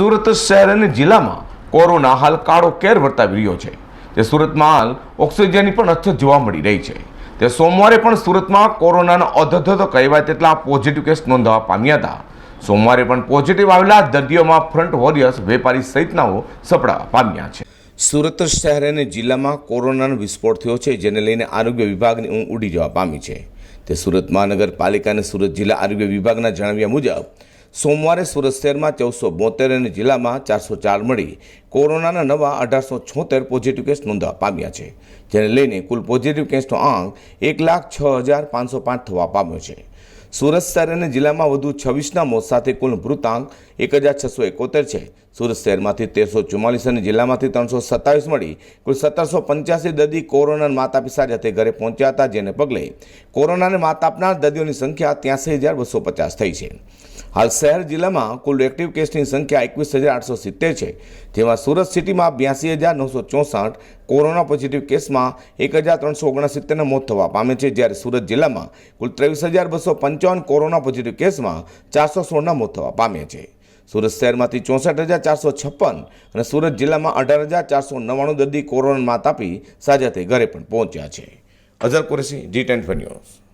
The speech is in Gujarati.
સુરત શહેર અને જિલ્લામાં કોરોના હાલ કાળો કેર વર્તાવી રહ્યો છે. તે સુરતમાં હાલ ઓક્સિજનની પણ અછત જોવા મળી રહી છે. તે સોમવારે પણ સુરતમાં કોરોનાના અધધધ કહેવાય તેટલા પોઝિટિવ કેસ નોંધવા પામ્યા હતા. સોમવારે પણ પોઝિટિવ આવેલા દર્દીઓમાં ફ્રન્ટ વોરિયર્સ વેપારી સહિતનાઓ સપડા પામ્યા છે. સુરત શહેર અને જિલ્લામાં કોરોનાનો વિસ્ફોટ થયો છે, જેને લઈને આરોગ્ય વિભાગની ઊંઘ ઉડી જવા પામી છે. તે સુરત મહાનગરપાલિકા અને સુરત જિલ્લા આરોગ્ય વિભાગના જણાવ્યા મુજબ સોમવારે સુરત શહેરમાં ચૌદસો બોતેર અને જિલ્લામાં ચારસો ચાર મળી કોરોનાના નવા અઢારસો છોતેર પોઝિટિવ કેસ નોંધવા પામ્યા છે, જેને લઈને કુલ પોઝિટિવ કેસનો આંક એક લાખ છ હજાર પાંચસો પાંચ થવા પામ્યો છે. સુરત શહેર અને જિલ્લામાં વધુ છવ્વીસના મોત સાથે કુલ મૃતાંક એક હજાર છસો એકોતેર છે. સુરત શહેરમાંથી તેરસો ચુમ્માલીસ અને જિલ્લામાંથી ત્રણસો સત્તાવીસ મળી કુલ સત્તરસો પંચ્યાસી દર્દી કોરોના માતા પિતા સાથે ઘરે પહોંચ્યા હતા, જેને પગલે કોરોનાને માત આપનાર દર્દીઓની સંખ્યા ત્યાંસી હજાર બસો પચાસ થઈ છે. હાલ શહેર જિલ્લામાં કુલ એક્ટિવ કેસની સંખ્યા એકવીસ હજાર આઠસો સિત્તેર છે, જેમાં સુરત સિટીમાં બ્યાસી હજાર નવસો ચોસઠ કોરોના પોઝિટિવ કેસમાં એક હજાર ત્રણસો ઓગણસિત્તેરના મોત થવા પામે છે, જ્યારે સુરત જિલ્લામાં કુલ ત્રેવીસ હજાર બસો પંચાવન કોરોના પોઝિટિવ કેસમાં ચારસો સોળના મોત થવા પામ્યા છે. સુરત શહેરમાંથી ચોસઠ હજાર ચારસો છપ્પન અને સુરત જિલ્લામાં અઢાર હજાર ચારસો નવ્વાણું દર્દી કોરોના માત આપી સાજા થઈ ઘરે પણ પહોંચ્યા છે. Azhar Qureshi, G ten news.